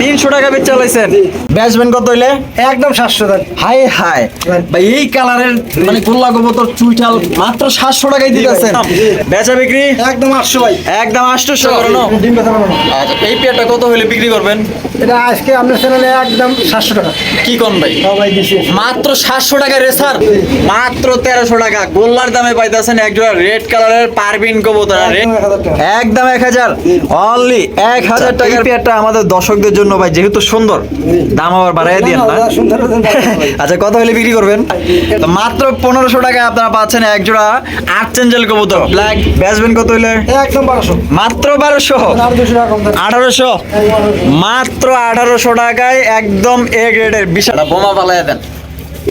তিনশো টাকা বেচ চালাইছেন? বেচবেন কত হইলে? একদম সাতশো টাকা। হাই হাই ভাই এই কালারের মানে গোল্লা গোবতর চুইটাল মাত্র সাতশো টাকায় দিতেছেন। বেচা বিক্রি? একদম আটশো ভাই। একদম আটশোশো। আচ্ছা এই পেয়ারটা কত হলে বিক্রি করবেন? এটা আজকে আপনার চ্যানেলে একদম সাতশো টাকা। কি কোন ভাই? মাত্র সাতশো টাকা রেসার মাত্র তেরোশো টাকা। গোল্লার দামে পাইতেছেন একজোড়া রেড কালারের পারবিন কবুতর। একদম এক হাজার টাকা। একদম এক হাজার। অনলি এক হাজার টাকার পেয়ারটা আমাদের দর্শকদের জন্য ভাই যেহেতু সুন্দর দাম আবার বাড়াই দিয়ে না। আচ্ছা কত হলে বিক্রি করবেন? তো মাত্র পনেরোশো টাকায় আপনারা পাচ্ছেন এক জোড়া আট চেঞ্জেল কবুতর। ব্ল্যাক বেসবেন কত হইলে? একদম বারোশো। মাত্র বারোশো। আঠারোশো? মাত্র আঠারোশো টাকায় একদম এ গ্রেডের বিশাল বোমা পালাই দেন।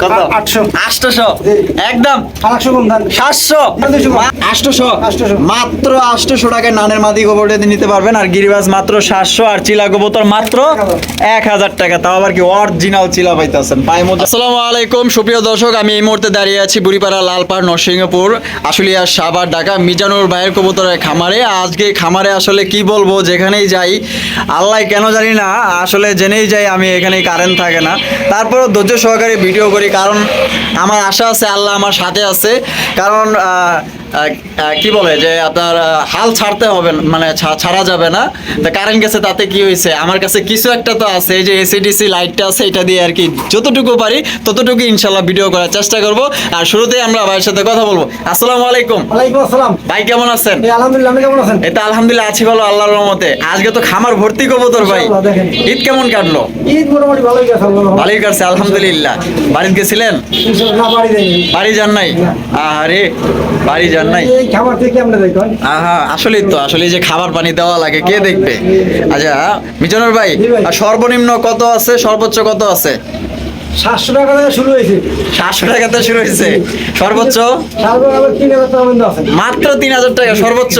কত? আটশো। আটশোশো। একদম। আর কম থাকে। সাতশো। দুশো কম। আটশোশো। আটশোশো। মাত্র আটশোশো টাকায় নানের মাদি গোবরটা নিতে পারবেন। আর গিরিবাজ মাত্র সাতশো আর চিলা গোবতর মাত্র এক হাজার টাকা। তাও আবার কি অরিজিনাল চিলা পাইতেছেন। পাই মধ্যে আসসালামু আলাইকুম। সুপ্রিয় দর্শক আমি এই মুহূর্তে দাঁড়িয়ে আছি বুড়িপাড়া লালপাড় নরসিংহপুর আশুলিয়া সাভার ঢাকা মিজানুর ভাইয়ের কবুতরের খামারে। আজকে খামারে আসলে কি বলব যেখানেই যাই আল্লাহ কেন জানি না আসলে জেনেই যাই আমি এখানে কারেন্ট থাকে না। তারপরও ধৈর্য সহকারে ভিডিও করি কারণ আমার আশা আছে আল্লাহ আমার সাথে আছে। কারণ কি বলে যে আপনার হাল ছাড়তে হবে মানে ছাড়া যাবে না। তো কারেন্ট গেছে তাতে কি হয়েছে? আমার কাছে কিছু একটা তো আছে এই যে এসিডিসি লাইটটা আছে এটা দিয়ে আর কি যতটুকু পারি ততটুকু ইনশাল্লাহ ভিডিও করার চেষ্টা করব। আর শুরুতেই আমরা ভাইয়ের সাথে কথা বলব। আসসালামু আলাইকুম। ওয়ালাইকুম আসসালাম। ভাই কেমন আছেন? এই আলহামদুলিল্লাহ আপনি কেমন আছেন? এটা আলহামদুলিল্লাহ আছি ভালো আল্লাহর রহমতে। আজকে তো খামার ভর্তি কবুতর ভাই। ঈদ কেমন কাটলো? ঈদ মোটামুটি ভালোই গেছে। ভালোই কাটছে আলহামদুলিল্লাহ। বাড়িতে গেছিলেন। বাড়ি যান নাই? আরে বাড়ি যান নাই? খাবার থেকে আমরা আসলেই তো আসলে যে খাবার পানি দেওয়া লাগে কে দেখবে? আচ্ছা মিজানুর ভাই সর্বনিম্ন কত আছে? সর্বোচ্চ কত আছে? সাতশো টাকা থেকে শুরু হয়েছে। সাতশো টাকাতে শুরু হয়েছে। সর্বোচ্চ? তারপর আবার তিন হাজার টাকা পর্যন্ত আছে। মাত্র তিন হাজার টাকা সর্বোচ্চ?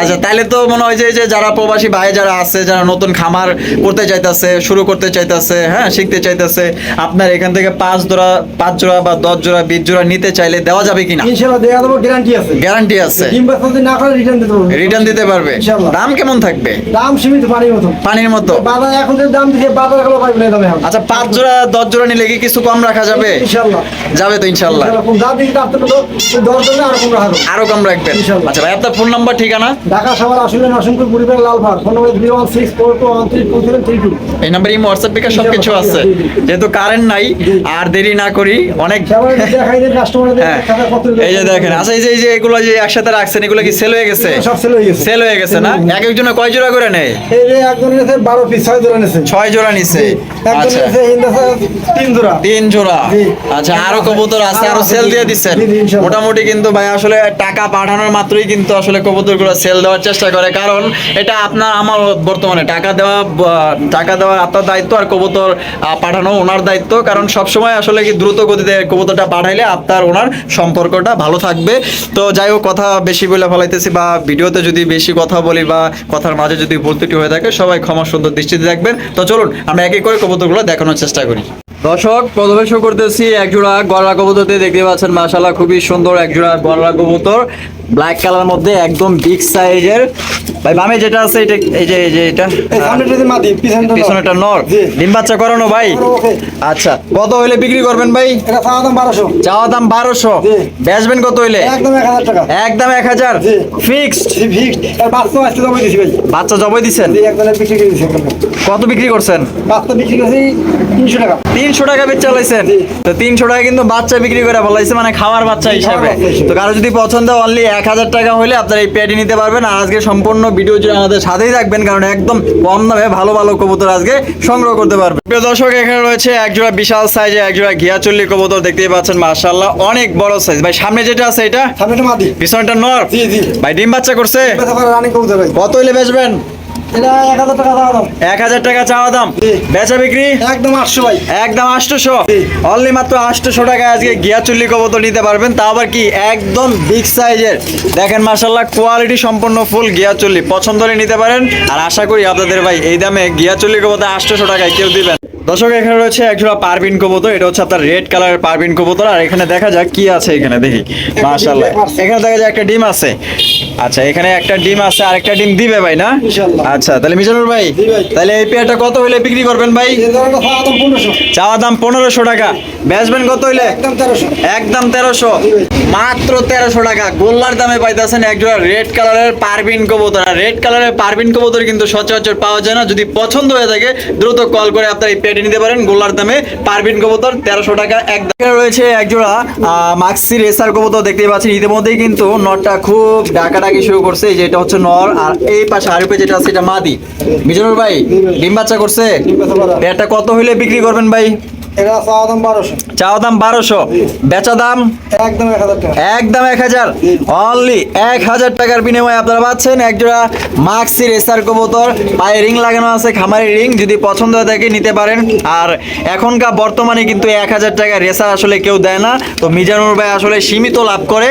আচ্ছা তাহলে তো মনে হয় যে যারা প্রবাসী ভাই যারা আছে যারা নতুন খামার করতে চাইতেছে শুরু করতে চাইতেছে হ্যাঁ শিখতে চাইতেছে আপনার এখান থেকে পাঁচ জোড়া পাঁচ জোড়া বা দশ জোড়া বিশ জোড়া নিতে চাইলে দেওয়া যাবে কিনা? ইনশাআল্লাহ দেওয়া দেবো গ্যারান্টি আছে। গ্যারান্টি আছে। ডিম বাচ্চা যদি না করে রিটার্ন দিতে পারব। রিটার্ন দিতে পারবে। দাম কেমন থাকবে? দাম সীমিত পানির মতো। পানির মতো। বাজার এখন দাম দিচ্ছে বাজার এগুলো পাইবে না আচ্ছা পাঁচ জোড়া দশ জোড়া কি কিছু কম রাখা যাবে? যাবে তো ইনশাল্লাহ আর কম রাখবেন। আচ্ছা ভাই আপনার ফোন নাম্বার ঠিকানা? ঢাকা সবার আসলে Narsingpur Buripara লালভার phone number zero one six four two one three two three two এই নাম্বার ইমো হোয়াটসঅ্যাপ বিকাশ সবকিছু আছে। জি, জি। যেহেতু কারেন্ট নাই আর দেরি না করি অনেক হ্যাঁ। এই যে দেখেন আচ্ছা এই যে এই যে এগুলো যে একসাথে রাখছেন এগুলো কি সেল হয়ে গেছে? সব সেল হয়ে গেছে। সেল হয়ে গেছে না? এক একজনে কয় জোড়া করে নেয়? এই বারো পিস ছয় জোড়া ছয় জোড়া নিছে। আচ্ছা। এনেছে ইন্দাসা তিন জোড়া। তিন জোড়া। আচ্ছা আরও কবুতর আছে আরও সেল দিয়ে দিচ্ছেন। জি, জি, ইনশাল্লাহ। মোটামুটি কিন্তু ভাই আসলে টাকা পাঠানোর মাত্রই কিন্তু আসলে কবুতর সেল দেওয়ার চেষ্টা করে। কারণ এটা আপনার আমার বর্তমানে টাকা দেওয়া টাকা দেওয়া আপনার দায়িত্ব আর কবুতর পাঠানো ওনার দায়িত্ব। কারণ সব আসলে কি দ্রুত গতিতে কবুতরটা পাঠাইলে আপনার ওনার সম্পর্কটা ভালো থাকবে। তো যাই হোক কথা বেশি বলে ফলাইতেছি বা ভিডিওতে যদি বেশি কথা বলি বা কথার মাঝে যদি ভুল ত্রুটি হয়ে থাকে সবাই ক্ষমা সুন্দর দৃষ্টিতে দেখবেন। তো চলুন আমরা এক এক করে কবুতরগুলো দেখানোর চেষ্টা করি। দর্শক, প্রথমে শো করতেছি একজোড়া গলা কবুতরতে দেখতে পাচ্ছেন মাসালা খুবই সুন্দর একজোড়া গলার কবুতর। ব্ল্যাক কালার মধ্যে একদম বিগ সাইজের ভাই বামে যেটা আছে এটা এই যে এই যে এটা পিছনটা নর। ডিম বাচ্চা করানো ভাই? আচ্ছা কত হইলে বিক্রি করবেন ভাই? এটা চাওয়া দাম বারোশো। চাওয়া দাম বারোশো। বেচবেন কত হইলে? একদম এক হাজার টাকা। একদম এক হাজার। ফিক্সড। আর বাচ্চা আজকে জমা দিছি ভাই। বাচ্চা জবাই দিছেন? কত বিক্রি করছেন? বাচ্চা বিক্রি করেছি তিনশো টাকা। তিনশো টাকা বেচ চালাইছেন তো তিনশো টাকা কিন্তু বাচ্চা বিক্রি করে বলাইছে মানে খাওয়ার বাচ্চা হিসাবে। তো কারও যদি পছন্দ অনলি এক হাজার টাকা হলে আপনারা এই প্যাডি নিতে পারবেন। আর আজকে সম্পূর্ণ ভিডিও জুড়ে আমাদের সাথেই থাকবেন কারণ একদম কম দামে ভালো ভালো কবুতর আজকে সংগ্রহ করতে পারবেন। প্রিয় দর্শক এখানে রয়েছে একজোড়া বিশাল সাইজে একজোড়া ঘিয়াচল্লি কবুতর দেখতেই পাচ্ছেন মার্শাল্লাহ অনেক বড় সাইজ ভাই সামনে যেটা আছে এটা? সামনেটা মাদি। পিছনটা নর জি, জি। ভাই ডিম বাচ্চা করছে? কত হলে বেচবেন? এক হাজার টাকা চাওয়া দাম। এক হাজার টাকা চাওয়া দাম। জি। বেচা বিক্রি? একদম আটশো ভাই। একদম আটশোশো? অনলি মাত্র আটশোশো টাকায় আজকে গিয়া চুল্লি কবুতর নিতে পারবেন। তা আবার কি একদম বিগ সাইজের দেখেন মার্শাল্লাহ কোয়ালিটি সম্পন্ন ফুল গিয়া চুল্লি। পছন্দ হলে নিতে পারেন। আর আশা করি আপনাদের ভাই এই দামে গিয়া চুল্লি কবুতর আটশোশো টাকায় কেউ দিবেন। দর্শক এখানে রয়েছে একজোড়া পারবিন কবুতর। এটা হচ্ছে আপনার রেড কালারের পারবিন কবুতর। আর এখানে দেখা যাক কি আছে এখানে দেখি। মাশাআল্লাহ। এখানে দেখা যায় একটা ডিম আছে। আচ্ছা এখানে একটা ডিম আছে আর একটা ডিম দিবে ভাই না? ইনশাআল্লাহ। আচ্ছা তাহলে মিজানুর ভাই তাহলে এই পেয়ারটা কত হইলে বিক্রি করবেন ভাই? চাওয়া দাম পনেরোশো। টাকা। বেচবেন কত হইলে? একদম তেরোশো। মাত্র তেরোশো টাকা। গোল্লার দামে পাইতেছেন একজোড়া রেড কালারের পারবিন কবুতর। আর রেড কালারের পারবিন কবুতর কিন্তু সচরাচর পাওয়া যায় না। যদি পছন্দ হয়ে থাকে দ্রুত কল করে আপনার এই পেটে নিতে পারেন গোল্লার দামে। পারবিন কবুতর তেরোশো টাকা এক রয়েছে একজোড়া আহ, মাক্সি রেসার কবুতর দেখতে পাচ্ছেন। ইতিমধ্যেই কিন্তু নটটা খুব ডাকাডাকি শুরু করছে। যেটা যে এটা হচ্ছে নর আর এই পাশে আরুপে যেটা আছে এটা মাদি। মিজনুর ভাই ডিম বাচ্চা করছে। এটা কত হইলে বিক্রি করবেন ভাই? এটা বারোশো। চাওয়া দাম বারোশো। বেচা দাম? একদম এক হাজার একদম এক হাজার। অনলি এক হাজার টাকার বিনিময়ে আপনারা পাচ্ছেন একজোড়া মাক্সি রেসার কবুতর। পায়ে রিং লাগানো আছে খামারের রিং। যদি পছন্দ হয় থাকে নিতে পারেন। আর এখনকার বর্তমানে কিন্তু এক হাজার টাকা রেসার আসলে কেউ দেয় না। তো মিজানুর ভাই আসলে সীমিত লাভ করে।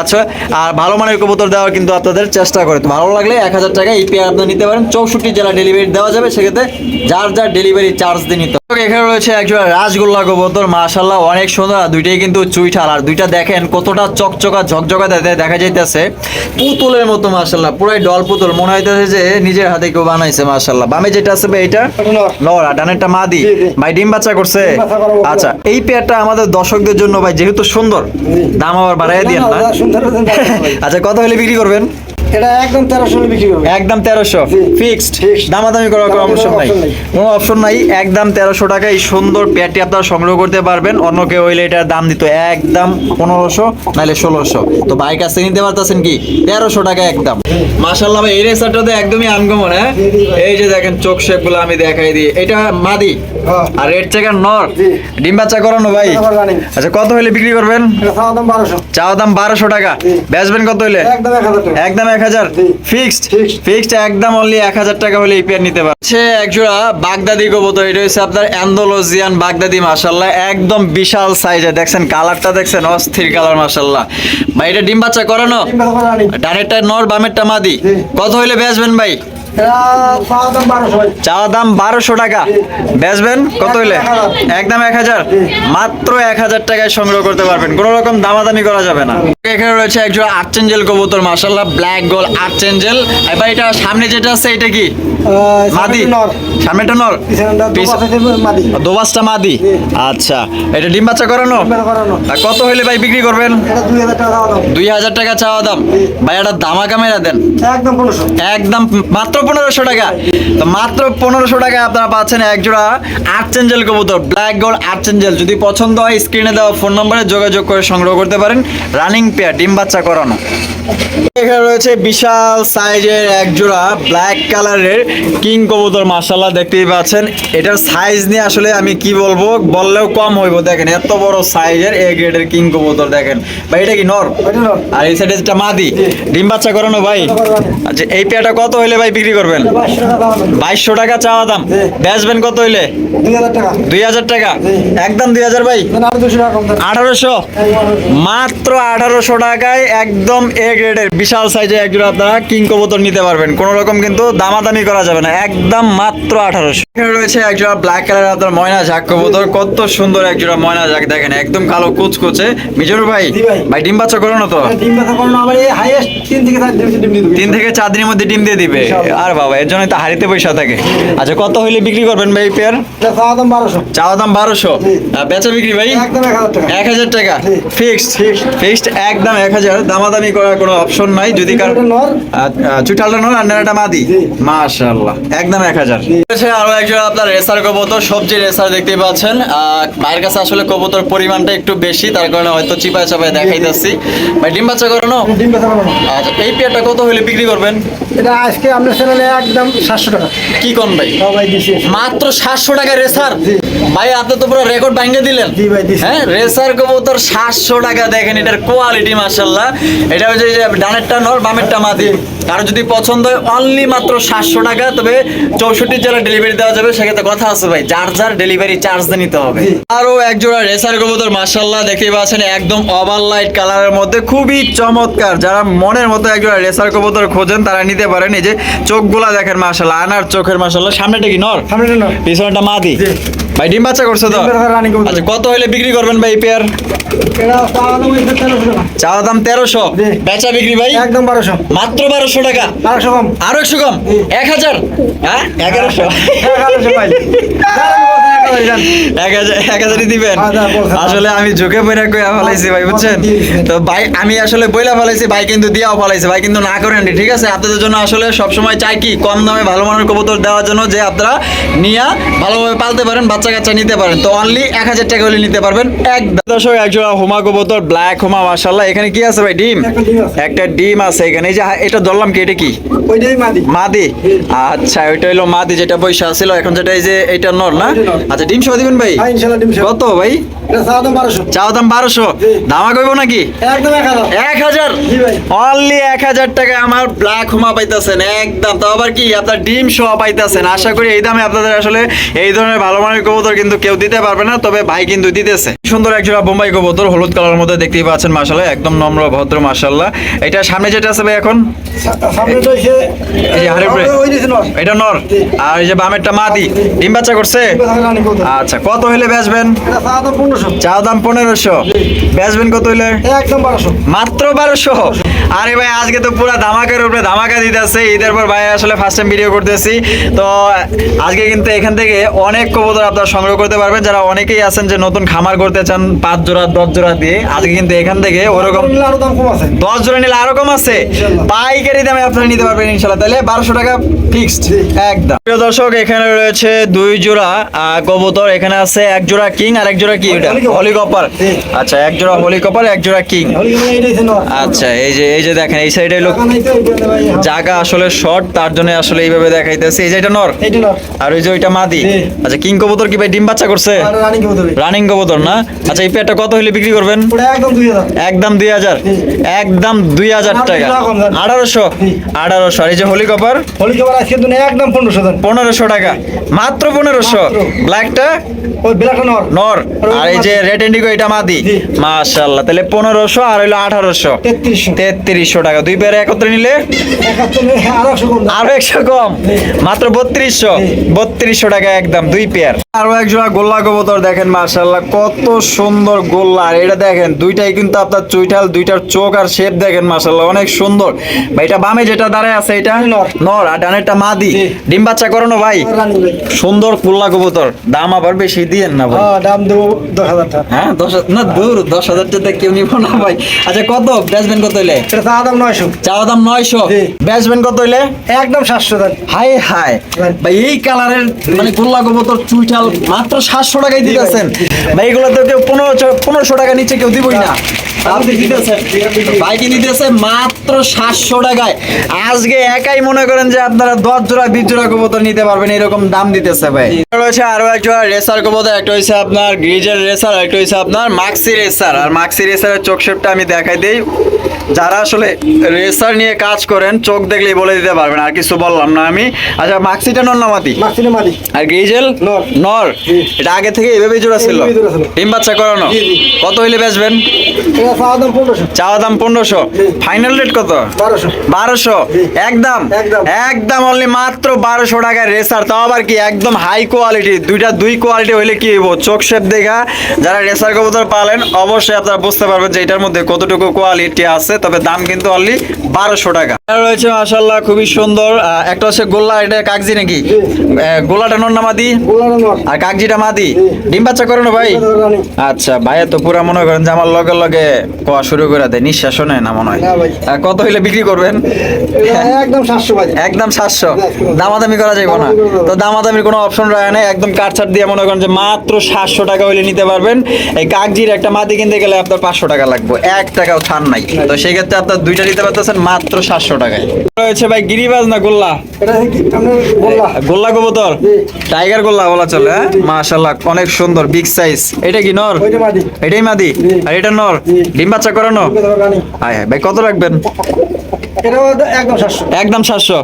আচ্ছা আর ভালো মানের কবুতর দেওয়ার কিন্তু আপনাদের চেষ্টা করে। তো ভালো লাগলে এক হাজার টাকা এই পেয়ার আপনি নিতে পারেন। চৌষট্টি জেলা ডেলিভারি দেওয়া যাবে। সেক্ষেত্রে যার যার ডেলিভারি চার্জ দিয়ে নিতে। এখানে রয়েছে একজোড়া রাসগোল্লা কবুতর মাশাল্লাহ অনেক সুন্দর। আর দুইটাই কিন্তু চুইঠাল। আর দুইটা দেখেন কতটা চকচকা ঝকঝকা দেখা যাইতেছে। পুতুলের মতো মাশাল্লাহ পুরাই ডল পুতুল। মনে হইতেছে যে নিজের হাতে কেউ বানাইছে মাশাল্লাহ বামে যেটা আছে এটা? নর। আর ডানেরটা মাদি। ভাই ডিম বাচ্চা করছে? আচ্ছা এই পেয়ারটা আমাদের দর্শকদের জন্য ভাই যেহেতু সুন্দর দাম আবার বাড়াই দিয়েন না। আচ্ছা কত হলে বিক্রি করবেন? এটা একদম তেরোশো হলে বিক্রি করবে একদম তেরোশো। ফিক্সড। দামাদামি করার কোনো অপশন নাই। কোনো অপশন নাই। একদম তেরোশো টাকা এই সুন্দর প্যাডটি আপনারা সংগ্রহ করতে পারবেন। অন্য কেউ হইলে এটার দাম দিত একদম পনেরোশো নাহলে ষোলোশো। তো বাইক কাছে নিতে পারতেছেন কি? তেরোশো টাকা একদম। ভাই এই রেসারটা তো একদমই আনকমন হ্যাঁ। এই যে দেখেন চোখ শেপগুলো আমি দেখাই দিই। এটা মাদি হ্যাঁ। আর রেড চেকার নর। ডিম বাচ্চা করানো ভাই। আচ্ছা কত হইলে বিক্রি করবেন? এটা ফাদাম বারোশো। চাওয়া দাম বারোশো টাকা। বেচবেন কত হইলে? একদম এক হাজার। ফিক্সড? ফিক্সড। একদম অনলি এক হাজার টাকা হলে এই পেয়ার নিতে পারছে একজোড়া বাগদাদি কবুতর এটা হচ্ছে আপনার অ্যান্ডোলজিয়ান বাগদাদি মাসাল্লাহ একদম বিশাল সাইজে দেখছেন কালারটা দেখছেন অস্থির কালার মাসাল্লাহ ভাই এটা ডিম বাচ্চা করানো? ডানেরটা নর বামেরটা মাদি। কত হইলে বেচবেন ভাই? চাওয়া দাম বারোশো টাকা। বেচবেন? কত হইলে? একদম এক হাজার। মাত্র এক হাজার টাকায় সংগ্রহ করতে পারবেন। কোনো রকম দামাদামি করা যাবে না। এখানে রয়েছে আর্চেঞ্জেল কবুতর মাসাল্লাহ ব্ল্যাক গোল আর্চেঞ্জেল এবার এটা সামনে যেটা আছে এটা কি? মাদি। সামনেটা নর। দোবাসটা মাদি। আচ্ছা। এটা ডিম বাচ্চা করানো? কত হইলে ভাই বিক্রি করবেন? দুই হাজার টাকা দাম। দুই হাজার টাকা চাওয়া দাম। ভাই এটা দামা কামেরা দেন। একদম মাত্র পনেরোশো টাকা। তো মাত্র পনেরোশো টাকায় আপনারা পাচ্ছেন এক জোড়া আর্চেঞ্জেল কবুতর ব্ল্যাক গোল্ড আর্চেঞ্জেল যদি পছন্দ হয় স্ক্রিনে দেওয়া ফোন নম্বরে যোগাযোগ করে সংগ্রহ করতে পারেন। রানিং পেয়ার ডিম বাচ্চা করানো। এখানে রয়েছে বিশাল সাইজের এক জোড়া ব্ল্যাক কালারের কিং কবুতর মাসাল্লাহ দেখতেই পাচ্ছেন। এটার সাইজ নিয়ে আসলে আমি কি বলব বললেও কম হইব দেখেন এত বড় সাইজের এ গ্রেডের কিং কবুতর দেখেন। ভাই এটা কি নর? আর এই সাইডে মাদি ডিম বাচ্চা করানো ভাই? আচ্ছা এই পেয়াটা কত হইলে ভাই বিক্রি করবেন? এটা বাইশশো টাকা চা বাইশশো টাকা চাওয়া দাম। বেচবেন কত হইলে? দুই হাজার টাকা। দুই হাজার টাকা? একদম দুই হাজার ভাই? দেন আরও দুশো টাকা কম দেন আঠারোশো? মাত্র আঠারোশো টাকায় একদম এ গ্রেডের বিশাল সাইজে একজোড়া আপনারা কিং কবুতর নিতে পারবেন। কোনো রকম কিন্তু দামাদামি করা যাবে না একদম মাত্র আঠারোশো। এখানে রয়েছে একজোড়া ব্ল্যাক আপনার ময়না ঝাক কবুতর কত সুন্দর একজোড়া ময়না ঝাক দেখেন একদম কালো কুচকুচে। মিজুর ভাই? ভাই। ডিম বাচ্চা করো না তো? ডিম হাইয়েস্ট তিন থেকে চার দিন ডিম দিয়ে দেবে। তিন থেকে চার দিনের মধ্যে ডিম দিয়ে দিবে। আর বাবা এর জন্য তো হাড়িতে পয়সা থাকে। আচ্ছা কত হইলে বিক্রি করবেন ভাই পেয়ার চাওয়া দাম বারোশো। চাওয়া দাম বারোশো। বেচা বিক্রি ভাই? একদম এক হাজার টাকা। এক হাজার টাকা। ফিক্সড ফিক্সড একদম এক হাজার। দামাদামি করার কোনো অপশন নাই। যদি কার এটা নর। আর নেড়াটা মাদি। জি। একদম এক হাজার। আরও একজন আপনার রেসার কবুতর সবজি রেসার দেখতে পাচ্ছেন। ভাইয়ের কাছে আসলে কবুতর পরিমাণটা একটু বেশি তার কারণে হয়তো চিপায় চাপায় দেখাইতেছি। ভাই ডিম বাচ্চা করানো ডিম করানো আচ্ছা এই পেয়ারটা কত হলে বিক্রি করবেন? এটা আজকে আপনার চ্যানেলে একদম সাতশো টাকা। কি কোন ভাই? সবাই দিছি মাত্র সাতশো টাকা রেসার? ভাই আপনি তো পুরো রেকর্ড ভাঙে দিলেন। জি ভাই, দিছি। হ্যাঁ রেসার কবুতর সাতশো টাকা দেখেন এটার কোয়ালিটি মাশাল্লাহ এটা হচ্ছে যে ডানেরটা নর বামেরটা মাদি। কারও যদি পছন্দ হয় অনলি মাত্র সাতশো টাকা তবে চৌষট্টি জেলা ডেলিভারি দেওয়া যাবে। সেক্ষেত্রে কথা আছে ভাই যার যার ডেলিভারি চার্জ নিতে হবে। জি। আরও এক জোড়া রেসার কবুতর মাশাল্লাহ দেখতেই পাচ্ছেন একদম ওভার লাইট কালারের মধ্যে। খুবই চমৎকার যারা মনের মতো এক জোড়া রেসার কবুতর খোঁজেন তারা নিতে পারেন এই যে চোখগুলা দেখেন মাসাল্লাহ আনার চোখের মাসাল্লাহ সামনেটা কি নর? সামনে নর। পিছনটা মাদি। জি। ভাই ডিম বাচ্চা করছে তো। আচ্ছা কত হলে বিক্রি করবেন ভাই পেয়ার এটা দাম তেরোশো। বেচা বিক্রি ভাই? একদম বারোশো। মাত্র বারোশো টাকা? বারোশো কম। আরও একশো কম? এক হাজার? হ্যাঁ? এগারোশো। বলছেন। আসলে আমি ঝুঁকে পড়ে কইয়া ফলাইছি ভাই বুঝছেন? তো ভাই আমি আসলে বইলা ফলাইছি ভাই কিন্তু দিয়াও ফলাইছি ভাই কিন্তু না করেন ঠিক আছে? আপনাদের জন্য আসলে সবসময় চাই কি কম দামে ভালো মানের কবুতর দেওয়ার জন্য যে আপনারা নিয়ে ভালোভাবে পালতে পারেন বাচ্চা কাচ্চা নিতে পারেন। তো অনলি এক হাজার টাকা হলে নিতে পারবেন। এক একজোড়া হোমা কবুতর ব্ল্যাক হোমা মাশাল্লাহ এখানে কি আছে ভাই? ডিম? একটা ডিম আছে। এখানে। এই যে এটা ধরলাম কি এটা কি? মাদি। মাদি? আচ্ছা ওইটা হলো মাদি যেটা পয়সা ছিল এখন যেটা এই যে এটা নর না? আচ্ছা ডিম সহ দিবেন ভাই? হ্যাঁ ইনশাল্লাহ ডিম সহ। কত ভাই? চাওয়া দাম বারোশো। চাও দাম বারোশো? জি। দামা কইব নাকি? এক হাজার। এক হাজার? জি ভাই। অনলি এক হাজার টাকা আমার ব্ল্যাক হুমা পাইতেছেন একদম। তো আবার কি আপনার ডিম সহ পাইতেছেন। আশা করি এই দামে আপনাদের আসলে এই ধরনের ভালো মানের কবুতর কিন্তু কেউ দিতে পারবে না তবে ভাই কিন্তু দিতেছে। সুন্দর একজোড়া বোম্বাই কবুতর হলুদ কালার মধ্যে দেখতেই পাচ্ছেন মাসাল্লাহ একদম নম্র ভদ্র মাসাল্লাহ এটা সামনে যেটা আছে ভাই এখন? এটা নর। আর এই যে বামেরটা মাদি। ডিম বাচ্চা করছে? আচ্ছা কত হইলে বেচবেন? চা দাম পনেরোশো। বেচবেন কত হইলে মাত্র বারোশো। আরে ভাই আজকে তো পুরো ধামাকার উপরে ধামাকা দিতেছে। ঈদের পর ভাই আসলে ফার্স্ট টাইম ভিডিও করতেছি। তো আজকে কিন্তু এখান থেকে অনেক কবুতর আপনারা সংগ্রহ করতে পারবেন। যারা অনেকেই আছেন যে নতুন খামার করতে চান পাঁচ জোড়া দশ জোড়া দিয়ে আজকে কিন্তু এখান থেকে ওরকম দশ জোড়া নিলে আরও কম আছে। পাইকারি দামে আপনারা নিতে পারবেন ইনশাল্লাহ। তাহলে বারোশো টাকা ফিক্সড একদম। প্রিয় দর্শক এখানে রয়েছে দুই জোড়া কবুতর। এখানে আছে এক জোড়া কিং আর এক জোড়া কি এটা? হলিকপার। আচ্ছা এক জোড়া হলিকপার এক জোড়া কিং। আচ্ছা এই যে এই যে দেখেন এই সাইডে লোক ভাই হ্যাঁ। জায়গা আসলে শর্ট তার জন্য আসলে এইভাবে দেখাইতেছে। এই যে এটা নর? আর ওই যে ওইটা মাদি? আচ্ছা কিং কবুতর কি ভাই ডিম বাচ্চা করছে? রানিং কবুতর না? আচ্ছা এই পেটটা কত হলে বিক্রি করবেন? একদম দুই হাজার। একদম দুই হাজার? টাকা। আঠারোশো? আঠারোশো। আর এই যে হোলি কপার? হলি কেবল আজকে একদম পনেরোশো পনেরোশো টাকা। মাত্র পনেরোশো? ব্ল্যাকটা নর। আর এই যে রেড ইন্ডিগো এটা মাদি। মাশাল্লাহ তাহলে পনেরোশো আর হইল আঠারোশো। তেত্রিশশো। টাকা। দুই পেয়ারে একত্রে নিলে। আরও একশো কম মাত্র বত্রিশশো? বত্রিশশো টাকা একদম দুই পেয়ার। আরও এক গোল্লা কবুতর দেখেন মার্শাল্লাহ কত সুন্দর গোল্লা। আর এটা দেখেন দুইটাই কিন্তু আপনার দুইটার চোখ আর শেপ দেখেন মার্শাল্লাহ অনেক সুন্দর। ভাই এটা বামে যেটা দাঁড়ায় আছে এটা? নর। আর ডানেরটা মাদি। ডিম বাচ্চা করানো ভাই? সুন্দর গোল্লা কবুতর। দাম আবার বেশি দিয়েন না ভাই? হ্যাঁ দাম দেবো দশ হাজার টাকা। হ্যাঁ দশ না দূর দশ হাজার টাকা কেউ নিব না ভাই। আচ্ছা কত? বেচবেন কত হইলে? চাওয়া দাম নয়শো। চাওয়া দাম নয়শো। বেচবেন কত হইলে? একদম সাতশো হাই হাই ভাই এই কালারের মানে গোল্লা কবুতর চুইঠাল মাত্র সাতশো টাকায় দিতেছেন। ভাই এগুলো তো কেউ পনেরো পনেরোশো টাকা নিচে কেউ দিবই না। আপনি দিতেছেন ভাই দিতেছে মাত্র সাতশো টাকায়। আজকে একাই মনে করেন যে আপনারা দশ জোড়া বিশ জোড়া কবুতর নিতে পারবেন এরকম দাম দিতেছে ভাই। রয়েছে আরও এক জোড়া রেসার কবুতর একটা হয়েছে আপনার গ্রিজের রেসার একটা হয়েছে আপনার মাক্সি রেসার। আর মাক্সি রেসারের চোখ শেপটা আমি দেখাই দেই। যারা আসলে রেসার নিয়ে কাজ করেন চোখ দেখলেই বলে দিতে পারবেন আর কিছু বললাম না আমি। আচ্ছা মাক্সিটা নর মাসিনে মালি আর গ্রিজেল নর। এটা আগে থেকে এভাবেই জোড়া ছিল। ডিম বাচ্চা করানো। কত হইলে বেচবেন? চাওয়া দাম পনেরোশো। ফাইনাল রেট কত? বারোশো। একদম। একদম অনলি মাত্র বারোশো টাকার রেসার তাও আবার কি একদম হাই কোয়ালিটি দুইটা দুই কোয়ালিটি হইলে কি হইব? চোখ শেপ দেখা। যারা রেসার কবুতর পালেন অবশ্যই আপনারা বুঝতে পারবেন যে এটার মধ্যে কতটুকু কোয়ালিটি আছে তবে দাম কিন্তু অনলি বারোশো টাকা। রয়েছে মাসাল্লাহ খুবই সুন্দর। একটা হচ্ছে গোল্লা এটা কাগজি নাকি? জি। আহ, গোল্লাটা নর না মাদি? আর কাগজিটা মাদি? ডিম বাচ্চা করো না ভাই? আচ্ছা ভাইয়া তো পুরা মনে করেন যে আমার লগে লগে কোয়া শুরু করে দেয় নিঃশ্বাসও নেয় না মনে হয়। কত হইলে বিক্রি করবেন? একদম সাতশো একদম সাতশো। দামাদামি করা যাবে না। তো দামাদামির কোনো অপশন রয়ে না একদম কাটছাট দিয়ে মনে করেন যে মাত্র সাতশো টাকা হইলে নিতে পারবেন। এই কাগজির একটা মাটি কিনতে গেলে আপনার পাঁচশো টাকা লাগবে। এক টাকাও ছাড় নাই। তো সেই ক্ষেত্রে আপনার দুইটা নিতে পারতেছেন মাত্র সাতশো টাকায়। রয়েছে ভাই গিরিবাজ না গোল্লা। এটা কি? আপনার গোল্লা? কবুতর। টাইগার গোল্লা বলা চলে হ্যাঁ? মাশাল্লাহ অনেক সুন্দর বিগ সাইজ এটা কি নর? এটাই মাদি? আর এটা নর। ডিম বাচ্চা করানো? হ্যাঁ ভাই কত রাখবেন? একদম সাতশো।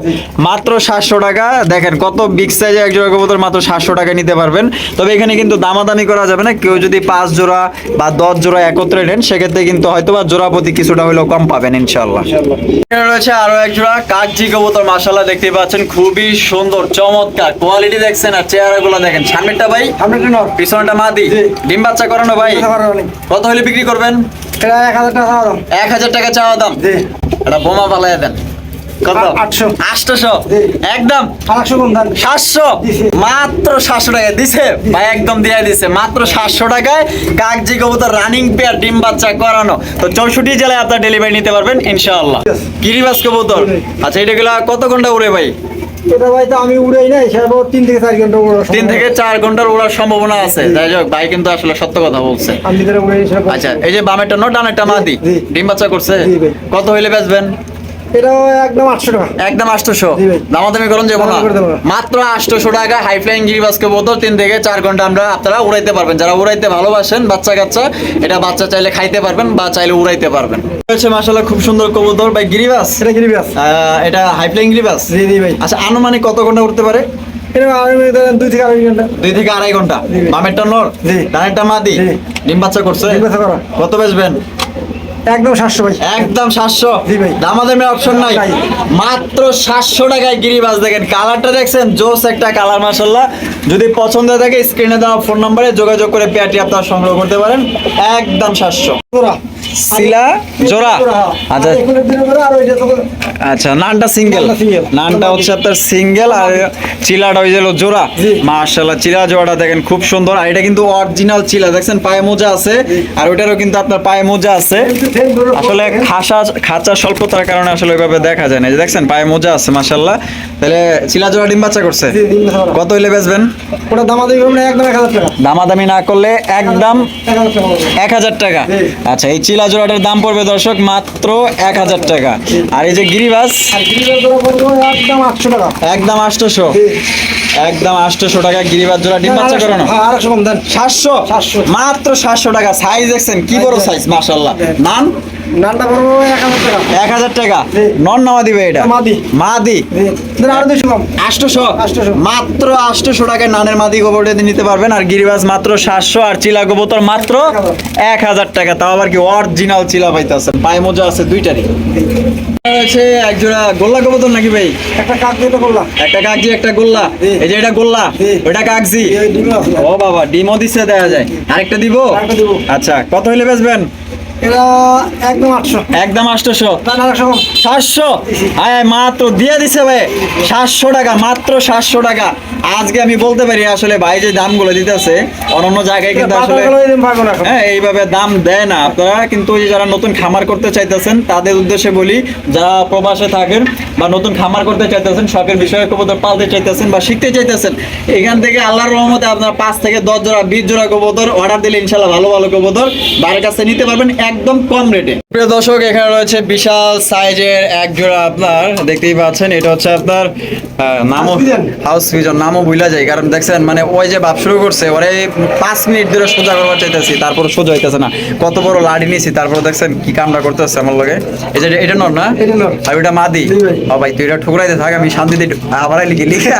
মাত্র সাতশো টাকা। দেখেন কত বিগ এক জোড়া কবুতর মাত্র সাতশো টাকা নিতে পারবেন। তবে এখানে কিন্তু দামাদামি করা যাবে না। কেউ যদি পাঁচ জোড়া বা দশ জোড়া একত্রে নেন সেক্ষেত্রে কিন্তু হয়তো বা জোড়া প্রতি কিছুটা হলেও কম পাবেন ইনশাল্লাহ রয়েছে আরও এক জোড়া কাকজি কবুতর মাসাল্লাহ দেখতে পাচ্ছেন। খুবই সুন্দর চমৎকার কোয়ালিটি দেখছেন আর চেহারা গুলো দেখেন। সামনেরটা ভাই? পিছনটা মাদি। ডিম বাচ্চা করানো ভাই? কত হলে বিক্রি করবেন? এক হাজার টাকা দাম। এক হাজার টাকা চাওয়া দাম। এটা বোমা পালাই দেন। কত? আটশো। একদম। আটশো কম দাম সাতশো। মাত্র সাতশো টাকা দিছে? ভাই একদম দিয়ে দিছে। মাত্র সাতশো টাকায় কাকজি কবুতর রানিং পেয়ার ডিম বাচ্চা করানো। তো চৌষট্টি জেলায় আপনার ডেলিভারি নিতে পারবেন ইনশাআল্লাহ। গিরিবাস কবুতর। আচ্ছা এটা গুলা কত ঘণ্টা উড়ে ভাই? এটা ভাই তো আমি উড়াই নাই সেটা তিন থেকে চার ঘণ্টা উড়ার তিন থেকে চার ঘণ্টার উড়ার সম্ভাবনা আছে। যাই হোক ভাই কিন্তু আসলে সত্য কথা বলছে। আমি আচ্ছা এই যে বামেরটা নো ডানেরটা মাদি। জি। ডিম বাচ্চা করছে। কত হইলে বেচবেন? এটাও একদম আটশো টাকা। একদম আটশোশো। জি ভাই। দামাদামি করুন যাব না দামাদামি করে দেবো। না। মাত্র আটশোশো টাকা হাই ফ্লাইং গিরিবাসকে বোতল তিন থেকে চার ঘণ্টা আমরা আপনারা উড়াইতে পারবেন। যারা উড়াইতে ভালোবাসেন বাচ্চা কাচ্চা এটা বাচ্চা চাইলে খাইতে পারবেন বা চাইলে উড়াইতে পারবেন। হচ্ছে মাসাল্লাহ খুব সুন্দর কবুতর। ভাই গিরিবাস এটা গিরি এটা হাই ফ্লাইং গিরিবাস জি জি ভাই। আচ্ছা আনুমানিক কত ঘণ্টা উঠতে পারে? দুই থেকে আড়াই ঘণ্টা। দুই থেকে আড়াই ঘণ্টা। জি বামেরটা নর? জি। ডানেরটা মাদি? জি। ডিম বাচ্চা করছে। কত বেচবেন? একদম সাতশো ভাই। একদম সাতশো। দামাদামের অপশন নাই। মাত্র সাতশো টাকায় গিরিবাস দেখেন। কালারটা দেখছেন জোস একটা কালার মাসাল্লাহ যদি পছন্দ হয়ে থাকে স্ক্রিনে দেওয়া ফোন নম্বরে যোগাযোগ করে পেয়ারটি আপনারা সংগ্রহ করতে পারেন। একদম সাতশো। জোড়া। শিলা জোড়া? আচ্ছা। এটা তো আচ্ছা নানটা সিঙ্গেল নানটা হচ্ছে আপনার সিঙ্গেল আর চিলাটা হয়ে গেল জোড়া। জি। মাশাআল্লাহ চিলা জোড়াটা দেখেন খুব সুন্দর। আর এটা কিন্তু অরিজিনাল চিলা দেখছেন? পায়ে মোজা আছে। আর ওটারও কিন্তু আপনার পায়ে মোজা আছে। আসলে খাসা খাঁচা স্বল্পতার কারণে আসলে ওইভাবে দেখা যায় না। যে দেখছেন পায়ে মোজা আছে মাশাআল্লাহ। তাহলে চিলা জোড়া ডিম বাচ্চা করছে। কত হইলে বেচবেন? ওটা দামাদামি করবেন একদম এক হাজার টাকা। দামাদামি না করলে একদম এক হাজার টাকা। আচ্ছা এই চিলা জোড়াটার দাম পড়বে দর্শক মাত্র এক হাজার টাকা। আর এই যে গিরিবাস? একদম আটশো টাকা। একদম আটশোশো। একদম আটশোশো টাকা গিরিবাজ জোড়া ডিম বাচ্চা করানো। হ্যাঁ সাতশো? মাত্র সাতশো টাকা। সাইজ দেখছেন কি বড় সাইজ মাশাল্লাহ নাম নানটা পড়বে এক হাজার টাকা। এক হাজার টাকা। নন নামা দিবে এটা? মাদি। মাদি? আরও দুশো কম। আটশোশো? 800 মাত্র আটশোশো টাকায় নানের মাদি গোবরটা নিতে পারবেন। আর গিরিবাজ মাত্র সাতশো আর চিলা গোবতর মাত্র এক হাজার টাকা। তাও আবার কি অরিজিনাল চিলা পাইতেছেন? পায়ে মোজা আছে দুইটারই। আছে এক জোড়া গোল্লা নাকি ভাই? একটা কাক দিতে করলাম একটা গোল্লা। এই যে এটা গোল্লা ওটা আছে। ও বাবা ডিমও দিছে দেয়া যায়। আরেকটা দিব। আচ্ছা কত হইলে বেচবেন? এটা একদম আটশো। একদম আটশোশো। না আড়াইশো কম। সাতশো? আয় মাত্র দিয়ে দিছে ভাই। সাতশো টাকা মাত্র সাতশো টাকা। আজকে আমি বলতে পারি আসলে ভাই যে দামগুলো দিতেছে জায়গায় কিন্তু আসলে। হ্যাঁ এইভাবে দাম দেয় না। আপনারা কিন্তু যারা নতুন খামার করতে চাইতেছেন তাদের উদ্দেশ্যে বলি যারা প্রবাসে থাকেন বা নতুন খামার করতে চাইতেছেন শখের বিষয়ে কবুতর পালতে চাইতেছেন বা শিখতে চাইতেছেন এখান থেকে আল্লাহর রহমতে আপনার পাঁচ থেকে দশ জোড়া বিশ জোড়া কবুতর অর্ডার দিলে ইনশাল্লাহ ভালো ভালো কবুতর বাড়ির কাছে নিতে পারবেন। একদম কম রেটে প্রিয় দর্শক এখানে রয়েছে বিশাল সাইজের এক জোড়া আপনার দেখতেই পাচ্ছেন এটা হচ্ছে আপনার নামও হাউস পিজন নামও ভুলা যায় কারণ দেখছেন মানে ওই যে ভাব শুরু করছে ওরে পাঁচ মিনিট ধরে সোজা করবার চাইতেছি তারপর সোজা হইতেছে না। কত বড় লাড়ি নিয়েছি তারপর দেখছেন কি কামটা করতেছে আমার লগে। এই যে এটা নর না? এটা। আর ওটা মাদি? ও ভাই তুই এটা ঠুকরাইতে থাক আমি শান্তিতে আবার লিখে লিখে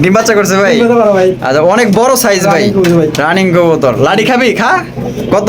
ডিম বাচ্চা করছে ভাই? ভাই। আচ্ছা অনেক বড় সাইজ ভাই। ভাই। রানিং কবুতর। লাড়ি খাবি খা। কত?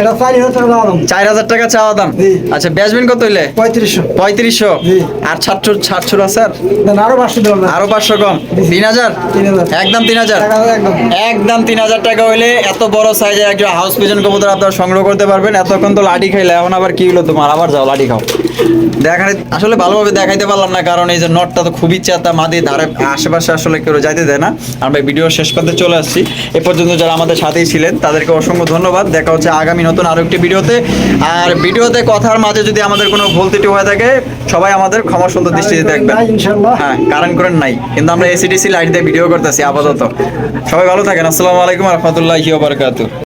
এটা চারি হাজার টাকা দাম। চার হাজার টাকা চাওয়া দাম? আচ্ছা বেচবেন কত হইলে? পঁয়ত্রিশশো। পঁয়ত্রিশশো? আর সাতশো সাতশো স্যার আরও পাঁচশো আরও পাঁচশো কম তিন হাজার একদম তিন হাজার একদম একদম তিন হাজার টাকা হইলে এত বড় সাইজের একজন হাউস পিজন কবুতর আপনারা সংগ্রহ করতে পারবেন এতক্ষণ তো লাঠি খাইলে এখন আবার কি হলো তোমার আবার যাও লাঠি খাও দেখাই আসলে ভালোভাবে দেখাইতে পারলাম না কারণ এই যে নটটা তো খুবই চাতা মাদি ধারে আশেপাশে আসলে কেউ যাইতে দেয় না আমরা ভিডিও শেষ করতে চলে আসছি এ পর্যন্ত যারা আমাদের সাথেই ছিলেন তাদেরকে অসংখ্য ধন্যবাদ দেখা হচ্ছে আগামী নতুন আরও একটি ভিডিওতে। আর ভিডিওতে কথার মাঝে যদি আমাদের কোনো ভুল ত্রুটি হয়ে থাকে সবাই আমাদের ক্ষমা সুন্দর দৃষ্টিতে দেখবেন। হ্যাঁ কারেন্ট করেন নাই। কিন্তু আমরা এসিডিসি লাইট দিয়ে ভিডিও করতেছি আপাতত। সবাই ভালো থাকেন। আসসালামু আলাইকুম রহমতুল্লাহি ওয়া বারাকাতুহু।